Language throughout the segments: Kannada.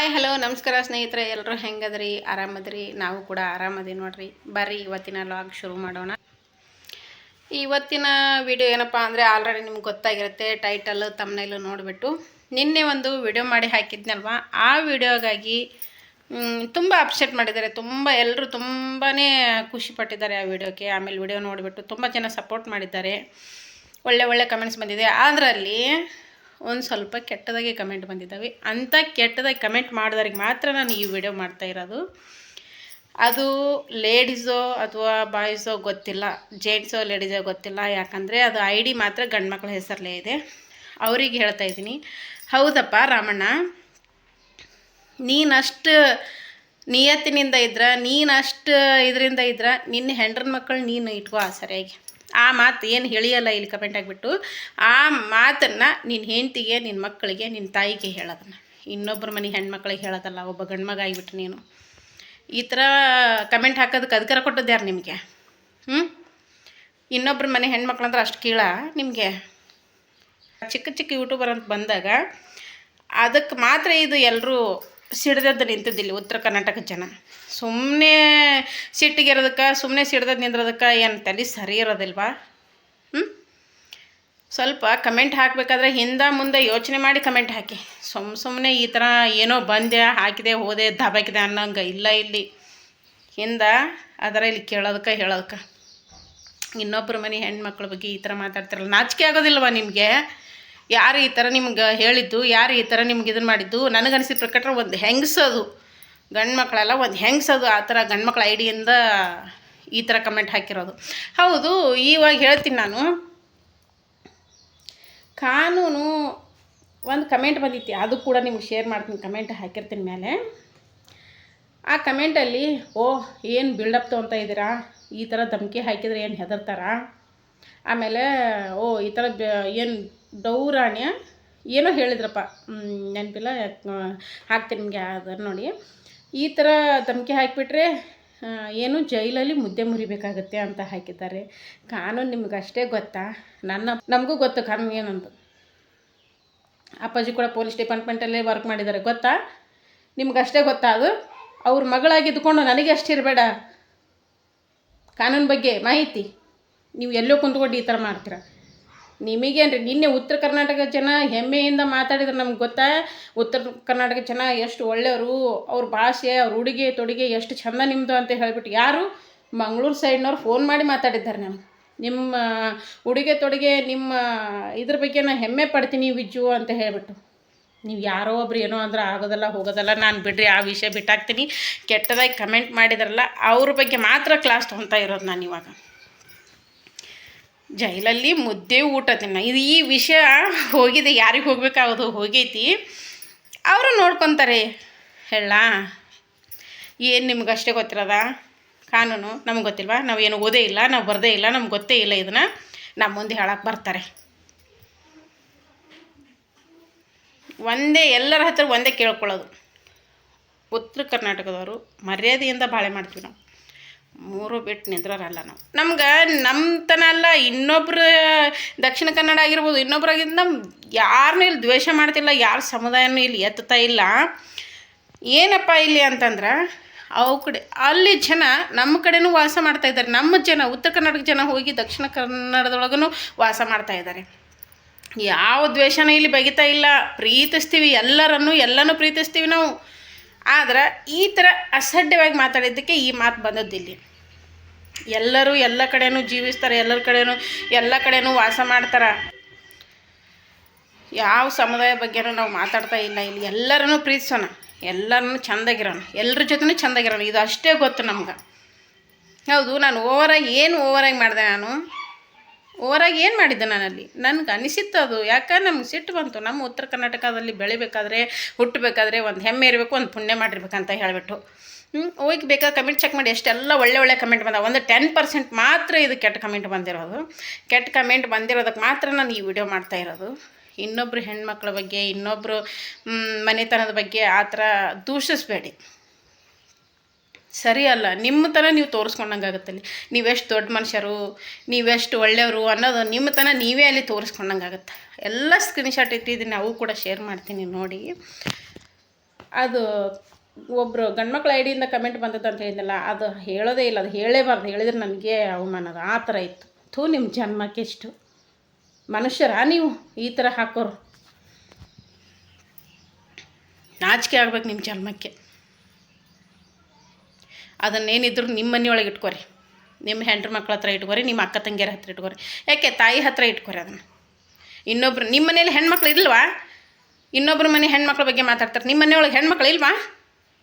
ಹಾಯ್ ಹಲೋ ನಮಸ್ಕಾರ ಸ್ನೇಹಿತರೆ ಎಲ್ಲರೂ ಹೆಂಗದ್ರಿ? ಆರಾಮದ್ರಿ? ನಾವು ಕೂಡ ಆರಾಮದಿ ನೋಡ್ರಿ. ಬರ್ರಿ, ಇವತ್ತಿನ ಲಾಗ್ ಶುರು ಮಾಡೋಣ. ಇವತ್ತಿನ ವಿಡಿಯೋ ಏನಪ್ಪ ಅಂದರೆ ಆಲ್ರೆಡಿ ನಿಮ್ಗೆ ಗೊತ್ತಾಗಿರುತ್ತೆ ಟೈಟಲ್ ತಮ್ಮನೇಲು ನೋಡಿಬಿಟ್ಟು. ನಿನ್ನೆ ಒಂದು ವಿಡಿಯೋ ಮಾಡಿ ಹಾಕಿದ್ನಲ್ವ? ಆ ವಿಡಿಯೋಗಾಗಿ ತುಂಬ ಅಪ್ಸೆಟ್ ಮಾಡಿದ್ದಾರೆ. ತುಂಬ ಎಲ್ಲರೂ ತುಂಬಾ ಖುಷಿ ಪಟ್ಟಿದ್ದಾರೆ ಆ ವಿಡಿಯೋಕ್ಕೆ ಆಮೇಲೆ ವಿಡಿಯೋ ನೋಡಿಬಿಟ್ಟು ತುಂಬ ಜನ ಸಪೋರ್ಟ್ ಮಾಡಿದ್ದಾರೆ. ಒಳ್ಳೆ ಒಳ್ಳೆ ಕಮೆಂಟ್ಸ್ ಬಂದಿದೆ. ಅದರಲ್ಲಿ ಒಂದು ಸ್ವಲ್ಪ ಕೆಟ್ಟದಾಗೆ ಕಮೆಂಟ್ ಬಂದಿದ್ದಾವೆ. ಅಂಥ ಕೆಟ್ಟದಾಗಿ ಕಮೆಂಟ್ ಮಾಡಿದವ್ರಿಗೆ ಮಾತ್ರ ನಾನು ಈ ವಿಡಿಯೋ ಮಾಡ್ತಾ ಇರೋದು. ಅದು ಲೇಡೀಸೋ ಅಥವಾ ಬಾಯ್ಸೋ ಗೊತ್ತಿಲ್ಲ. ಜೆಂಟ್ಸೋ ಲೇಡೀಸೋ ಗೊತ್ತಿಲ್ಲ. ಯಾಕಂದರೆ ಅದು ಐ ಡಿ ಮಾತ್ರ ಗಂಡು ಮಕ್ಕಳ ಹೆಸರಲ್ಲೇ ಇದೆ. ಅವ್ರಿಗೆ ಹೇಳ್ತಾ ಇದ್ದೀನಿ. ಹೌದಪ್ಪ ರಾಮಣ್ಣ. ನೀನಷ್ಟು ನಿಯತ್ತಿನಿಂದ ಇದ್ರೆ, ನೀನಷ್ಟು ಇದರಿಂದ ಇದ್ರೆ, ನಿನ್ನ ಹೆಂಡ್ರನ ಮಕ್ಕಳು ನೀನು ಇಟ್ಕೋ ಸರಿಯಾಗಿ. ಆ ಮಾತು ಏನು ಹೇಳಿಯಲ್ಲ ಇಲ್ಲಿ ಕಮೆಂಟ್ ಆಗಿಬಿಟ್ಟು, ಆ ಮಾತನ್ನು ನಿನ್ನ ಹೆಂಡತಿಗೆ ನಿನ್ನ ಮಕ್ಕಳಿಗೆ ನಿನ್ನ ತಾಯಿಗೆ ಹೇಳೋದನ್ನು. ಇನ್ನೊಬ್ಬರ ಮನೆ ಹೆಣ್ಮಕ್ಳಿಗೆ ಹೇಳೋದಲ್ಲ, ಒಬ್ಬ ಗಂಡ್ಮಗ ಆಗಿಬಿಟ್ಟು ನೀನು. ಈ ಥರ ಕಮೆಂಟ್ ಹಾಕೋದಕ್ಕೆ ಅಧಿಕಾರ ಕೊಟ್ಟದ್ದು ಯಾರು ನಿಮಗೆ? ಹ್ಞೂ ಇನ್ನೊಬ್ಬರ ಮನೆ ಹೆಣ್ಮಕ್ಳು ಅಂದ್ರೆ ಅಷ್ಟು ಕೀಳ ನಿಮಗೆ? ಚಿಕ್ಕ ಚಿಕ್ಕ ಯೂಟ್ಯೂಬರ್ ಅಂತ ಬಂದಾಗ ಅದಕ್ಕೆ ಮಾತ್ರ ಇದು ಎಲ್ಲರೂ ಸಿಡ್ದದ್ದು ನಿಂತಿದ್ದಿಲ್ಲ ಉತ್ತರ ಕರ್ನಾಟಕ ಜನ. ಸುಮ್ಮನೆ ಸಿಟ್ಟಿಗಿರೋದಕ್ಕೆ ಸುಮ್ಮನೆ ಸಿಡ್ದದ್ದು ನಿಂದ್ರದಕ್ಕೆ ಏನು ತಲೆ ಸರಿ ಇರೋದಿಲ್ವಾ? ಹ್ಞೂ ಸ್ವಲ್ಪ ಕಮೆಂಟ್ ಹಾಕಬೇಕಾದ್ರೆ ಹಿಂದೆ ಮುಂದೆ ಯೋಚನೆ ಮಾಡಿ ಕಮೆಂಟ್ ಹಾಕಿ. ಸುಮ್ಮ ಸುಮ್ಮನೆ ಈ ಥರ ಏನೋ ಬಂದೆ, ಹಾಕಿದೆ, ಹೋದೆ, ದಬಾಕಿದೆ ಅನ್ನೋಂಗೆ ಇಲ್ಲ ಇಲ್ಲಿ. ಹಿಂದೆ ಅದರ ಇಲ್ಲಿ ಕೇಳೋದಕ್ಕೆ, ಹೇಳೋದಕ್ಕೆ. ಇನ್ನೊಬ್ಬರ ಮನೆ ಹೆಣ್ಮಕ್ಳ ಬಗ್ಗೆ ಈ ಥರ ಮಾತಾಡ್ತಿರಲ್ಲ. ನಾಚಿಕೆ ಆಗೋದಿಲ್ವಾ ನಿಮಗೆ? ಯಾರು ಈ ಥರ ನಿಮ್ಗೆ ಹೇಳಿದ್ದು, ಯಾರು ಈ ಥರ ನಿಮ್ಗೆ ಇದನ್ನು ಮಾಡಿದ್ದು? ನನಗನ್ಸಿದ ಪ್ರಕಾರ ಒಂದು ಹೆಂಗಸದು ಗಂಡು ಮಕ್ಕಳೆಲ್ಲ ಒಂದು ಹೆಂಗಸದು ಆ ಥರ ಗಂಡು ಮಕ್ಳ ಐಡಿಯಿಂದ ಈ ಥರ ಕಮೆಂಟ್ ಹಾಕಿರೋದು. ಹೌದು ಇವಾಗ ಹೇಳ್ತೀನಿ ನಾನು. ಕಾನೂನು ಒಂದು ಕಮೆಂಟ್ ಬಂದಿತ್ತು ಅದು ಕೂಡ ನಿಮ್ಗೆ ಶೇರ್ ಮಾಡ್ತೀನಿ, ಕಮೆಂಟ್ ಹಾಕಿರ್ತೀನಿ ಮೇಲೆ. ಆ ಕಮೆಂಟಲ್ಲಿ, ಓ, ಏನು ಬಿಲ್ಡಪ್ ತೊಗೊತಾ ಇದ್ದೀರಾ ಈ ಥರ ಧಮಕಿ ಹಾಕಿದ್ರೆ ಏನು ಹೆದರ್ತಾರ? ಆಮೇಲೆ, ಓ, ಈ ಥರ ಏನು ದೌರಾಣ್ಯ ಏನೋ ಹೇಳಿದ್ರಪ್ಪ. ನೆನಪಿಲ್ಲ ಹಾಕ್ತೀನಿ ನಿಮಗೆ ಅದನ್ನು ನೋಡಿ. ಈ ಥರ ಧಮಕಿ ಹಾಕಿಬಿಟ್ರೆ ಏನು ಜೈಲಲ್ಲಿ ಮುದ್ದೆ ಮುರಿಬೇಕಾಗುತ್ತೆ ಅಂತ ಹಾಕಿದ್ದಾರೆ. ಕಾನೂನು ನಿಮ್ಗೆ ಅಷ್ಟೇ ಗೊತ್ತಾ? ನನ್ನ, ನಮಗೂ ಗೊತ್ತು ಕಾನೂನು ಏನಂತ. ಅಪ್ಪಾಜಿ ಕೂಡ ಪೊಲೀಸ್ ಡಿಪಾರ್ಟ್ಮೆಂಟಲ್ಲೇ ವರ್ಕ್ ಮಾಡಿದ್ದಾರೆ. ಗೊತ್ತಾ? ನಿಮ್ಗೆ ಅಷ್ಟೇ ಗೊತ್ತಾ ಅದು? ಅವ್ರ ಮಗಳಾಗಿದ್ದುಕೊಂಡು ನನಗೆ ಅಷ್ಟಿರಬೇಡ. ಕಾನೂನು ಬಗ್ಗೆ ಮಾಹಿತಿ. ನೀವು ಎಲ್ಲೋ ಕುಂತ್ಕೊಂಡು ಈ ಥರ ಮಾಡ್ತೀರ? ನಿಮಗೇನು ರೀ ನಿನ್ನೆ ಉತ್ತರ ಕರ್ನಾಟಕ ಜನ ಹೆಮ್ಮೆಯಿಂದ ಮಾತಾಡಿದ್ರೆ ನಮ್ಗೆ ಗೊತ್ತಾ? ಉತ್ತರ ಕರ್ನಾಟಕ ಜನ ಎಷ್ಟು ಒಳ್ಳೆಯವರು, ಅವ್ರ ಭಾಷೆ, ಅವ್ರ ಉಡುಗೆ, ತೊಡುಗೆ ಎಷ್ಟು ಚಂದ ನಿಮ್ಮದು ಅಂತ ಹೇಳಿಬಿಟ್ಟು ಯಾರು ಮಂಗಳೂರು ಸೈಡ್ನವ್ರು ಫೋನ್ ಮಾಡಿ ಮಾತಾಡಿದ್ದಾರೆ ನಾನು ನಿಮ್ಮ ಉಡುಗೆ, ತೊಡುಗೆ, ನಿಮ್ಮ ಇದ್ರ ಬಗ್ಗೆ ನಾನು ಹೆಮ್ಮೆ ಪಡ್ತೀನಿ ವಿಜ್ಜು ಅಂತ ಹೇಳಿಬಿಟ್ಟು. ನೀವು ಯಾರೋ ಒಬ್ರು ಏನೋ ಅಂದ್ರೆ ಆಗೋದಲ್ಲ, ಹೋಗೋದಲ್ಲ, ನಾನು ಬಿಡ್ರಿ, ಆ ವಿಷಯ ಬಿಟ್ಟಾಕ್ತೀನಿ. ಕೆಟ್ಟದಾಗಿ ಕಮೆಂಟ್ ಮಾಡಿದಾರಲ್ಲ, ಅವ್ರ ಬಗ್ಗೆ ಮಾತ್ರ ಕ್ಲಾಸ್ ತೊಗೊತಾ ಇರೋದು ನಾನು ಇವಾಗ. ಜೈಲಲ್ಲಿ ಮುದ್ದೆ ಊಟ ತಿನ್ನ. ಇದು ಈ ವಿಷಯ ಹೋಗಿದೆ, ಯಾರಿಗೆ ಹೋಗ್ಬೇಕಾಗೋದು? ಹೋಗೈತಿ. ಅವರು ನೋಡ್ಕೊತಾರೆ. ಹೇಳ ಏನು ನಿಮ್ಗೆ ಅಷ್ಟೇ ಗೊತ್ತಿರೋದ? ಕಾನೂನು? ನಮ್ಗೆ ಗೊತ್ತಿಲ್ವಾ? ನಾವು ಏನು ಓದೇ ಇಲ್ಲ, ನಾವು ಬರದೇ ಇಲ್ಲ, ನಮ್ಗೆ ಗೊತ್ತೇ ಇಲ್ಲ ಇದನ್ನು. ನಮ್ಮ ಮುಂದೆ ಹೇಳಕ್ಕೆ ಬರ್ತಾರೆ. ಒಂದೇ, ಎಲ್ಲರ ಹತ್ರ ಒಂದೇ ಕೇಳ್ಕೊಳ್ಳೋದು. ಉತ್ತರ ಕರ್ನಾಟಕದವರು ಮರ್ಯಾದೆಯಿಂದ ಬಾಳೆ ಮಾಡ್ತೀವಿ ನಾವು. ಮೂರು ಬಿಟ್ಟು ನಿಂದ್ರಲ್ಲ ನಾವು. ನಮ್ಗೆ ನಮ್ಮ ತನ ಅಲ್ಲ, ಇನ್ನೊಬ್ರು ದಕ್ಷಿಣ ಕನ್ನಡ ಆಗಿರ್ಬೋದು ಇನ್ನೊಬ್ರಾಗಿದ್ದು ನಮ್ಮ ಯಾರನ್ನೂ ಇಲ್ಲಿ ದ್ವೇಷ ಮಾಡ್ತಿಲ್ಲ, ಯಾರ ಸಮುದಾಯನೂ ಇಲ್ಲಿ ಎತ್ತುತ್ತಾ ಇಲ್ಲ. ಏನಪ್ಪ ಇಲ್ಲಿ ಅಂತಂದ್ರೆ, ಅವು ಕಡೆ, ಅಲ್ಲಿ ಜನ ನಮ್ಮ ಕಡೆನೂ ವಾಸ ಮಾಡ್ತಾ ಇದ್ದಾರೆ. ನಮ್ಮ ಜನ, ಉತ್ತರ ಕರ್ನಾಟಕ ಜನ ಹೋಗಿ ದಕ್ಷಿಣ ಕನ್ನಡದೊಳಗೂ ವಾಸ ಮಾಡ್ತಾ ಇದ್ದಾರೆ. ಯಾವ ದ್ವೇಷನೂ ಇಲ್ಲಿ ಬಗಿತಾ ಇಲ್ಲ. ಪ್ರೀತಿಸ್ತೀವಿ ಎಲ್ಲರನ್ನು, ಎಲ್ಲನೂ ಪ್ರೀತಿಸ್ತೀವಿ ನಾವು. ಆದ್ರೆ ಈ ಥರ ಅಸಡ್ಯವಾಗಿ ಮಾತಾಡಿದ್ದಕ್ಕೆ ಈ ಮಾತು ಬಂದದ್ದಿಲ್ಲಿ ಎಲ್ಲರೂ ಎಲ್ಲ ಕಡೆನೂ ಜೀವಿಸ್ತಾರೆ, ಎಲ್ಲರ ಕಡೆನೂ, ಎಲ್ಲ ಕಡೆನೂ ವಾಸ ಮಾಡ್ತಾರೆ. ಯಾವ ಸಮುದಾಯ ಬಗ್ಗೆನೂ ನಾವು ಮಾತಾಡ್ತಾ ಇಲ್ಲ ಇಲ್ಲಿ. ಎಲ್ಲರನ್ನೂ ಪ್ರೀತಿಸೋಣ, ಎಲ್ಲರನ್ನೂ ಚೆಂದಾಗಿರೋಣ, ಎಲ್ಲರ ಜೊತೆನೂ ಚೆಂದಾಗಿರೋಣ. ಇದು ಅಷ್ಟೇ ಗೊತ್ತು ನಮ್ಗೆ. ಹೌದು, ನಾನು ಓವರಾಗಿ ಏನು ಓವರಾಗಿ ಮಾಡಿದೆ ನಾನು? ಓವರಾಗಿ ಏನು ಮಾಡಿದ್ದೆ ನಾನಲ್ಲಿ? ನನಗೆ ಅನಿಸಿತ್ತು ಅದು. ಯಾಕೆ ನಮ್ಗೆ ಸಿಟ್ಟು ಬಂತು? ನಮ್ಮ ಉತ್ತರ ಕರ್ನಾಟಕದಲ್ಲಿ ಬೆಳಿಬೇಕಾದ್ರೆ, ಹುಟ್ಟಬೇಕಾದ್ರೆ ಒಂದು ಹೆಮ್ಮೆ ಇರಬೇಕು, ಒಂದು ಪುಣ್ಯ ಮಾಡಿರ್ಬೇಕಂತ ಹೇಳಿಬಿಟ್ಟು. ಹೋಗಿ ಬೇಕಾದ್ರೆ ಕಮೆಂಟ್ ಚೆಕ್ ಮಾಡಿ. ಎಷ್ಟೆಲ್ಲ ಒಳ್ಳೆ ಒಳ್ಳೆ ಕಮೆಂಟ್ ಬಂದ ಒಂದು ಟೆನ್ ಪರ್ಸೆಂಟ್ ಮಾತ್ರ ಇದು ಕೆಟ್ಟ ಕಮೆಂಟ್ ಬಂದಿರೋದು. ಕೆಟ್ಟ ಕಮೆಂಟ್ ಬಂದಿರೋದಕ್ಕೆ ಮಾತ್ರ ನಾನು ಈ ವಿಡಿಯೋ ಮಾಡ್ತಾ ಇರೋದು. ಇನ್ನೊಬ್ಬರು ಹೆಣ್ಮಕ್ಳ ಬಗ್ಗೆ ಇನ್ನೊಬ್ಬರು ಮನೆತನದ ಬಗ್ಗೆ ಆ ಥರ ದೂಷಿಸ್ಬೇಡಿ. ಸರಿ ಅಲ್ಲ, ನಿಮ್ಮ ಥರ ನೀವು ತೋರಿಸ್ಕೊಂಡಂಗೆ ಆಗುತ್ತಲ್ಲಿ ನೀವೆಷ್ಟು ದೊಡ್ಡ ಮನುಷ್ಯರು ನೀವೆಷ್ಟು ಒಳ್ಳೆಯವರು ಅನ್ನೋದು ನಿಮ್ಮ ತನ ನೀವೇ ಅಲ್ಲಿ ತೋರಿಸ್ಕೊಂಡಂಗೆ ಆಗುತ್ತೆ. ಎಲ್ಲ ಸ್ಕ್ರೀನ್ಶಾಟ್ ಇಟ್ಟಿದ್ದೀನಿ, ಅವು ಕೂಡ ಶೇರ್ ಮಾಡ್ತೀನಿ ನೋಡಿ. ಅದು ಒಬ್ಬರು ಗಂಡ್ಮಕ್ಳ ಐಡಿಯಿಂದ ಕಮೆಂಟ್ ಬಂದದ್ದು ಅಂತ ಹೇಳಿದ್ನಲ್ಲ, ಅದು ಹೇಳೋದೇ ಇಲ್ಲ, ಅದು ಹೇಳೇಬಾರ್ದು. ಹೇಳಿದ್ರೆ ನನಗೆ ಅವಮಾನ ಅದು. ಆ ಥರ ಇತ್ತು. ಥೂ ನಿಮ್ಮ ಜನ್ಮಕ್ಕೆ ಎಷ್ಟು ಮನುಷ್ಯರ ನೀವು ಈ ಥರ ಹಾಕೋರು? ನಾಚಿಕೆ ಆಗ್ಬೇಕು ನಿಮ್ಮ ಜನ್ಮಕ್ಕೆ. ಅದನ್ನೇನಿದ್ರು ನಿಮ್ಮ ಮನೆಯೊಳಗೆ ಇಟ್ಕೊರಿ. ನಿಮ್ಮ ಹೆಂಡ್ರ ಮಕ್ಳ ಹತ್ರ ಇಟ್ಕೊರಿ, ನಿಮ್ಮ ಅಕ್ಕ ತಂಗಿಯರ ಹತ್ರ ಇಟ್ಕೊರಿ. ಯಾಕೆ ತಾಯಿ ಹತ್ರ ಇಟ್ಕೊರಿ ಅದನ್ನು? ಇನ್ನೊಬ್ರು, ನಿಮ್ಮ ಮನೇಲಿ ಹೆಣ್ಮಕ್ಳು ಇಲ್ವಾ? ಇನ್ನೊಬ್ರ ಮನೆ ಹೆಣ್ಮಕ್ಳ ಬಗ್ಗೆ ಮಾತಾಡ್ತಾರೆ. ನಿಮ್ಮ ಮನೆಯೊಳಗೆ ಹೆಣ್ಮಕ್ಳು ಇಲ್ವಾ?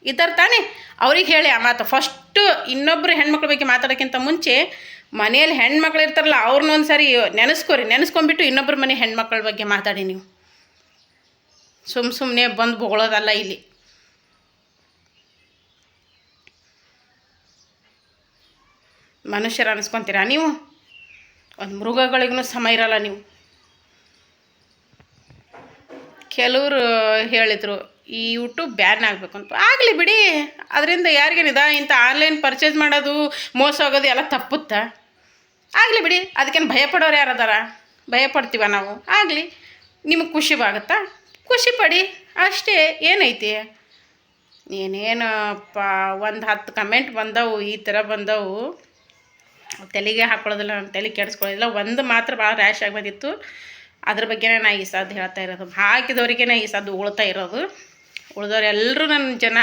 ಇದ್ದಾರೆ ತಾನೇ. ಅವ್ರಿಗೆ ಹೇಳಿ ಆ ಮಾತು. ಫಸ್ಟು ಇನ್ನೊಬ್ರು ಹೆಣ್ಮಕ್ಳ ಬಗ್ಗೆ ಮಾತಾಡೋಕ್ಕಿಂತ ಮುಂಚೆ ಮನೆಯಲ್ಲಿ ಹೆಣ್ಮಕ್ಳು ಇರ್ತಾರಲ್ಲ ಅವ್ರನ್ನ ಒಂದು ಸಾರಿ ನೆನೆಸ್ಕೊರಿ. ನೆನೆಸ್ಕೊಂಬಿಟ್ಟು ಇನ್ನೊಬ್ರ ಮನೆ ಹೆಣ್ಮಕ್ಳ ಬಗ್ಗೆ ಮಾತಾಡಿ ನೀವು. ಸುಮ್ಮ ಸುಮ್ಮನೆ ಬಂದು ಬೊಗಳೋದಲ್ಲ ಇಲ್ಲಿ. ಮನುಷ್ಯರು ಅನಿಸ್ಕೊತೀರಾ ನೀವು? ಒಂದು ಮೃಗಗಳಿಗೂ ಸಮ ಇರಲ್ಲ ನೀವು. ಕೆಲವರು ಹೇಳಿದರು, ಈ ಯೂಟ್ಯೂಬ್ ಬ್ಯಾನ್ ಆಗಬೇಕು ಅಂತ. ಆಗಲಿ ಬಿಡಿ, ಅದರಿಂದ ಯಾರಿಗೇನಿದ ಇಂಥ ಆನ್ಲೈನ್ ಪರ್ಚೇಸ್ ಮಾಡೋದು, ಮೋಸ ಹೋಗೋದು ಎಲ್ಲ ತಪ್ಪುತ್ತಾ? ಆಗಲಿ ಬಿಡಿ, ಅದಕ್ಕೇನು ಭಯಪಡೋರು ಯಾರದಾರ ಭಯಪಡ್ತೀವ ನಾವು? ಆಗಲಿ, ನಿಮಗೆ ಖುಷಿ ಆಗುತ್ತಾ ಖುಷಿ ಪಡಿ, ಅಷ್ಟೇ, ಏನೈತಿ? ಏನೇನಪ್ಪ, ಒಂದು ಹತ್ತು ಕಮೆಂಟ್ ಬಂದವು, ಈ ಥರ ಬಂದವು. ತಲೆಗೆ ಹಾಕೊಳ್ಳೋದಿಲ್ಲ ನಾನು ತಲೆ ಕೆಡಿಸ್ಕೊಳ್ಳೋದಿಲ್ಲ. ಒಂದು ಮಾತ್ರ ಭಾಳ ರ್ಯಾಶ್ ಆಗಿ ಬಂದಿತ್ತು. ಅದ್ರ ಬಗ್ಗೆನೇ ನಾ ಈ ಸದ್ದು ಹೇಳ್ತಾ ಇರೋದು. ಹಾಕಿದವ್ರಿಗೆ ಈ ಸದ್ದು ಉಳ್ತಾ ಇರೋದು. ಉಳಿದವ್ರು ಎಲ್ಲರೂ ನನ್ನ ಜನ,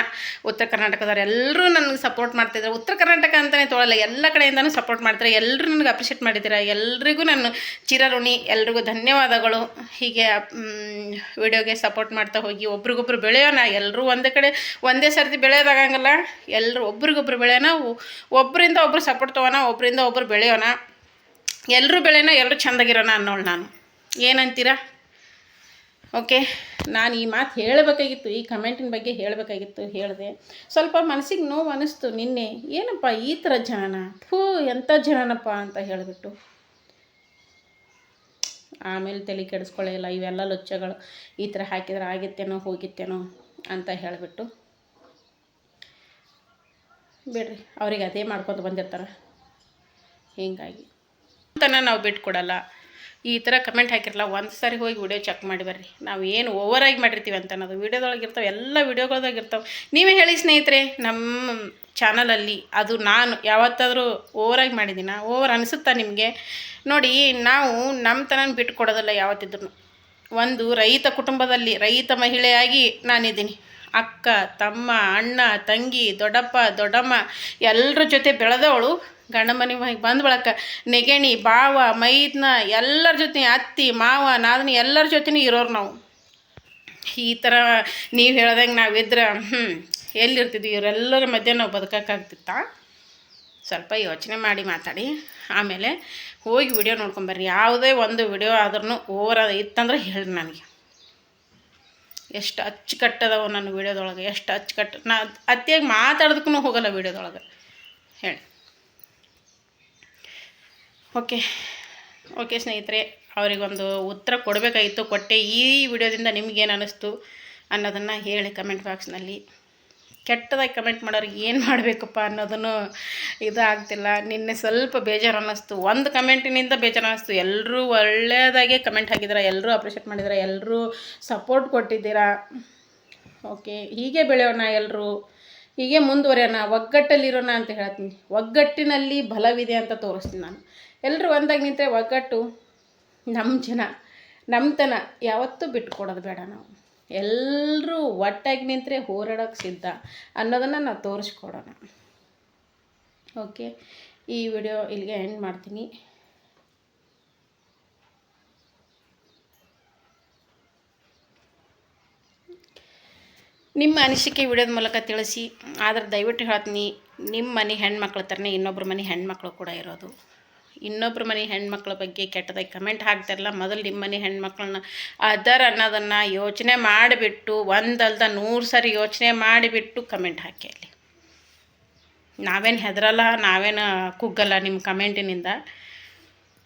ಉತ್ತರ ಕರ್ನಾಟಕದವ್ರು ಎಲ್ಲರೂ ನನಗೆ ಸಪೋರ್ಟ್ ಮಾಡ್ತಿದ್ದಾರೆ ಉತ್ತರ ಕರ್ನಾಟಕ ಅಂತಲೇ ತೊಗೊಳಲ್ಲ ಎಲ್ಲ ಕಡೆಯಿಂದನೂ ಸಪೋರ್ಟ್ ಮಾಡ್ತಾರೆ ಎಲ್ಲರೂ ನನಗೆ ಅಪ್ರಿಷಿಯೇಟ್ ಮಾಡಿದ್ದೀರಾ ಎಲ್ರಿಗೂ ನಾನು ಚಿರಋಣಿ, ಎಲ್ರಿಗೂ ಧನ್ಯವಾದಗಳು. ಹೀಗೆ ವಿಡಿಯೋಗೆ ಸಪೋರ್ಟ್ ಮಾಡ್ತಾ ಹೋಗಿ, ಒಬ್ರಿಗೊಬ್ರು ಬೆಳೆಯೋಣ. ಎಲ್ಲರೂ ಒಂದೇ ಕಡೆ, ಒಂದೇ ಸರ್ತಿ ಬೆಳೆಯೋದಾಗಂಗಲ್ಲ. ಎಲ್ಲರೂ ಒಬ್ರಿಗೊಬ್ರು ಬೆಳೆಯೋಣ. ಒಬ್ಬರಿಂದ ಒಬ್ಬರು ಸಪೋರ್ಟ್ ತೊಗೋಣ ಒಬ್ಬರಿಂದ ಒಬ್ಬರು ಬೆಳೆಯೋಣ. ಎಲ್ಲರೂ ಬೆಳೆಯೋಣ ಎಲ್ಲರೂ ಚೆಂದಾಗಿರೋಣ ಅನ್ನೋಳು ನಾನು. ಏನಂತೀರಾ? ಓಕೆ ನಾನು ಈ ಮಾತು ಹೇಳಬೇಕಾಗಿತ್ತು, ಈ ಕಮೆಂಟಿನ ಬಗ್ಗೆ ಹೇಳಬೇಕಾಗಿತ್ತು, ಹೇಳಿದೆ. ಸ್ವಲ್ಪ ಮನಸ್ಸಿಗೆ ನೋವು ಅನ್ನಿಸ್ತು ನಿನ್ನೆ. ಏನಪ್ಪ ಈ ಥರ ಜನನ ಫೂ ಎಂಥ ಜನನಪ್ಪ ಅಂತ ಹೇಳಿಬಿಟ್ಟು. ಆಮೇಲೆ ತಲೆ ಕೆಡಿಸ್ಕೊಳ್ಳಿಲ್ಲ ಇವೆಲ್ಲ ಲೊಚ್ಚಗಳು. ಈ ಥರ ಹಾಕಿದ್ರೆ ಆಗಿತ್ತೇನೋ, ಹೋಗಿತ್ತೇನೋ ಅಂತ ಹೇಳಿಬಿಟ್ಟು. ಬಿಡ್ರಿ, ಅವ್ರಿಗೆ ಅದೇ ಮಾಡ್ಕೊತ ಬಂದಿರ್ತಾರೆ. ಹೀಗಾಗಿ. ಅಂತನ ನಾವು ಬಿಟ್ಕೊಡಲ್ಲ. ಈ ಥರ ಕಮೆಂಟ್ ಹಾಕಿರಲ್ಲ ಒಂದು ಸಾರಿ ಹೋಗಿ ವಿಡಿಯೋ ಚೆಕ್ ಮಾಡಿ ಬರ್ರಿ. ನಾವು ಏನು ಓವರಾಗಿ ಮಾಡಿರ್ತೀವಿ ಅಂತ ಅನ್ನೋದು. ವೀಡಿಯೋದೊಳಗಿರ್ತಾವೆ ಎಲ್ಲ ವೀಡಿಯೋಗಳದಾಗಿರ್ತಾವೆ ನೀವೇ ಹೇಳಿ ಸ್ನೇಹಿತರೆ ನಮ್ಮ ಚಾನಲಲ್ಲಿ ಅದು ನಾನು ಯಾವತ್ತಾದರೂ ಓವರಾಗಿ ಮಾಡಿದ್ದೀನ ಓವರ್ ಅನಿಸುತ್ತಾ ನಿಮಗೆ? ನೋಡಿ, ನಾವು ನಮ್ಮ ತನ ಬಿಟ್ಕೊಡೋದಲ್ಲ ಯಾವತ್ತಿದ್ರು ಒಂದು ರೈತ ಕುಟುಂಬದಲ್ಲಿ ರೈತ ಮಹಿಳೆಯಾಗಿ ನಾನಿದ್ದೀನಿ. ಅಕ್ಕ, ತಮ್ಮ, ಅಣ್ಣ, ತಂಗಿ, ದೊಡ್ಡಪ್ಪ, ದೊಡ್ಡಮ್ಮ ಎಲ್ಲರ ಜೊತೆ ಬೆಳೆದವಳು. ಗಂಡ ಮನೆ ಬಂದ ಬಳಕ ನೆಗೆಣಿ, ಬಾವ, ಮೈದ್ನ, ಎಲ್ಲರ ಜೊತೆ ಅತ್ತಿ, ಮಾವ, ನಾದನಿ ಎಲ್ಲರ ಜೊತೆನೂ ಇರೋರು ನಾವು. ಈ ಥರ ನೀವು ಹೇಳ್ದಂಗೆ ನಾವಿದ್ರೆ ಹ್ಞೂ ಎಲ್ಲಿರ್ತಿದ್ವಿ ಇವರೆಲ್ಲರ ಮಧ್ಯೆ ನಾವು ಬದುಕೋಕ್ಕಾಗ್ತಿತ್ತ? ಸ್ವಲ್ಪ ಯೋಚನೆ ಮಾಡಿ ಮಾತಾಡಿ. ಆಮೇಲೆ ಹೋಗಿ ವಿಡಿಯೋ ನೋಡ್ಕೊಂಬರ್ರಿ ಯಾವುದೇ ಒಂದು ವಿಡಿಯೋ ಆದ್ರೂ ಓವರ್ ಇತ್ತಂದ್ರೆ ಹೇಳಿ ನನಗೆ. ಎಷ್ಟು ಅಚ್ಚುಕಟ್ಟದವು ನನ್ನ ವಿಡಿಯೋದೊಳಗೆ, ಎಷ್ಟು ಅಚ್ಚುಕಟ್ಟು ನಾ ಅತಿಯಾಗಿ ಮಾತಾಡೋದಕ್ಕೂ ಹೋಗಲ್ಲ ವೀಡಿಯೋದೊಳಗೆ. ಹೇಳಿ. ಓಕೆ. ಓಕೆ ಸ್ನೇಹಿತರೆ, ಅವರಿಗೊಂದು ಉತ್ತರ ಕೊಡಬೇಕಾಗಿತ್ತು. ಕೊಟ್ಟೆ ಈ ವಿಡಿಯೋದಿಂದ ನಿಮ್ಗೇನು ಅನ್ನಿಸ್ತು ಅನ್ನೋದನ್ನು ಹೇಳಿ ಕಮೆಂಟ್ ಬಾಕ್ಸ್ನಲ್ಲಿ ಕೆಟ್ಟದಾಗಿ ಕಮೆಂಟ್ ಮಾಡೋರಿಗೆ ಏನು ಮಾಡಬೇಕಪ್ಪ ಅನ್ನೋದನ್ನು ಇದು ಆಗ್ತಿಲ್ಲ ನಿನ್ನೆ ಸ್ವಲ್ಪ ಬೇಜಾರು ಅನ್ನಿಸ್ತು. ಒಂದು ಕಮೆಂಟಿನಿಂದ ಬೇಜಾರು ಅನ್ನಿಸ್ತು. ಎಲ್ಲರೂ ಒಳ್ಳೆಯದಾಗೆ ಕಮೆಂಟ್ ಹಾಕಿದ್ದೀರಾ ಎಲ್ಲರೂ ಅಪ್ರಿಷಿಯೇಟ್ ಮಾಡಿದ್ದೀರಾ ಎಲ್ಲರೂ ಸಪೋರ್ಟ್ ಕೊಟ್ಟಿದ್ದೀರಾ? ಓಕೆ, ಹೀಗೆ ಬೆಳೆಯೋಣ ಎಲ್ಲರೂ ಹೀಗೆ ಮುಂದುವರೆಯೋಣ, ಒಗ್ಗಟ್ಟಲ್ಲಿರೋಣ ಅಂತ ಹೇಳ್ತೀನಿ. ಒಗ್ಗಟ್ಟಿನಲ್ಲಿ ಬಲವಿದೆ ಅಂತ ತೋರಿಸ್ತೀನಿ ನಾನು. ಎಲ್ಲರೂ ಒಂದಾಗಿ ನಿಂತರೆ ಒಗ್ಗಟ್ಟು. ನಮ್ಮ ಜನ ನಮ್ಮತನ ಯಾವತ್ತೂ ಬಿಟ್ಕೊಡೋದು ಬೇಡ ನಾವು. ಎಲ್ಲರೂ ಒಟ್ಟಾಗಿ ನಿಂತರೆ ಹೋರಾಡೋಕ್ಕೆ ಸಿದ್ಧ ಅನ್ನೋದನ್ನು ನಾವು ತೋರಿಸ್ಕೊಡೋಣ. ಓಕೆ, ಈ ವಿಡಿಯೋ ಇಲ್ಲಿಗೆ ಎಂಡ್ ಮಾಡ್ತೀನಿ. ನಿಮ್ಮ ಅನಿಸಿಕೆ ವಿಡಿಯೋದ ಮೂಲಕ ತಿಳಿಸಿ, ಆದರೆ ದಯವಿಟ್ಟು ಹೇಳ್ತೀನಿ, ನಿಮ್ಮ ಮನೆ ಹೆಣ್ಮಕ್ಳ ಥರನೇ ಇನ್ನೊಬ್ಬರ ಮನೆ ಹೆಣ್ಮಕ್ಳು ಕೂಡ ಇರೋದು. ಇನ್ನೊಬ್ಬರ ಮನೆ ಹೆಣ್ಮಕ್ಳ ಬಗ್ಗೆ ಕೆಟ್ಟದಾಗಿ ಕಮೆಂಟ್ ಹಾಕ್ತಾರಲ್ಲ, ಮೊದಲು ನಿಮ್ಮ ಮನೆ ಹೆಣ್ಮಕ್ಳನ್ನ ಅದರ ಅನ್ನೋದನ್ನು ಯೋಚನೆ ಮಾಡಿಬಿಟ್ಟು ಒಂದಲ್ದ ನೂರು ಸರಿ ಯೋಚನೆ ಮಾಡಿಬಿಟ್ಟು ಕಮೆಂಟ್ ಹಾಕಿ ಅಲ್ಲಿ. ನಾವೇನು ಹೆದರಲ್ಲ, ನಾವೇನು ಕುಗ್ಗಲ್ಲ ನಿಮ್ಮ ಕಮೆಂಟಿನಿಂದ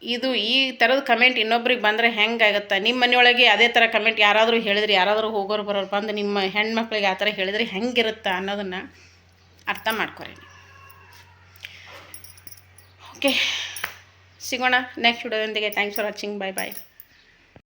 ಇದು ಈ ಥರದ ಕಮೆಂಟ್ ಇನ್ನೊಬ್ರಿಗೆ ಬಂದರೆ ಹೆಂಗಾಗುತ್ತೆ ನಿಮ್ಮ ಮನೆಯೊಳಗೆ ಅದೇ ಥರ ಕಮೆಂಟ್ ಯಾರಾದರೂ ಹೇಳಿದ್ರಿ, ಯಾರಾದರೂ ಹೋಗೋರು ಬರೋರು ಬಂದು ನಿಮ್ಮ ಹೆಣ್ಮಕ್ಳಿಗೆ ಆ ಥರ ಹೇಳಿದ್ರೆ ಹೆಂಗಿರುತ್ತೆ ಅನ್ನೋದನ್ನು ಅರ್ಥ ಮಾಡ್ಕೊರಿ ಓಕೆ ಸಿಗೋಣ. Next ವಿಡಿಯೋದೊಂದಿಗೆ thanks for watching bye bye